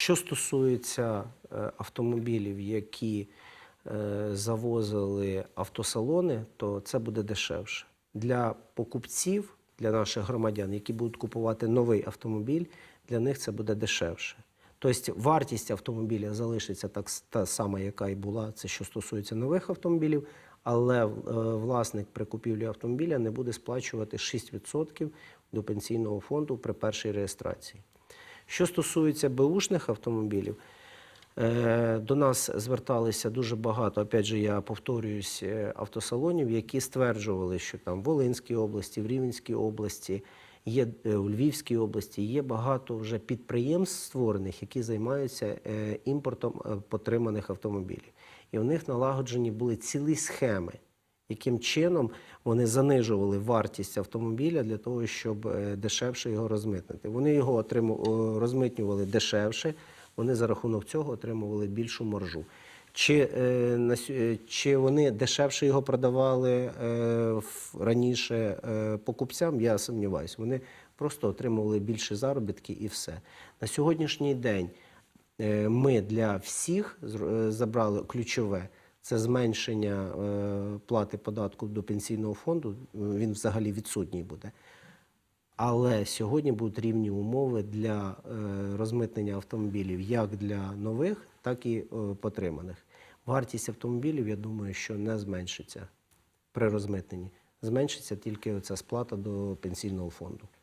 Що стосується е, автомобілів, які е, завозили автосалони, то це буде дешевше. Для покупців, для наших громадян, які будуть купувати новий автомобіль, для них це буде дешевше. Тобто вартість автомобіля залишиться так та сама, яка і була, це що стосується нових автомобілів, але е, власник при купівлі автомобіля не буде сплачувати 6% до пенсійного фонду при першій реєстрації. Що стосується беушних автомобілів, е, до нас зверталися дуже багато, опять же, я повторююсь, е, автосалонів, які стверджували, що там в Волинській області, в Рівненській області, є е, у Львівській області є багато вже підприємств створених, які займаються імпортом потриманих автомобілів. І у них налагоджені були цілі схеми, яким чином вони занижували вартість автомобіля для того, щоб е, дешевше його розмитнити. Вони його отриму- розмитнювали дешевше, вони за рахунок цього отримували більшу маржу. Чи, е, е, чи вони дешевше його продавали раніше покупцям, я сумніваюся. Вони просто отримували більше заробітки і все. На сьогоднішній день Ми для всіх забрали ключове це зменшення е, плати податку до пенсійного фонду. Він взагалі відсутній буде. Але сьогодні будуть рівні умови для е, розмитнення автомобілів як для нових, так і е, потриманих. Вартість автомобілів, я думаю, що не зменшиться при розмитненні. Зменшиться тільки оця сплата до пенсійного фонду.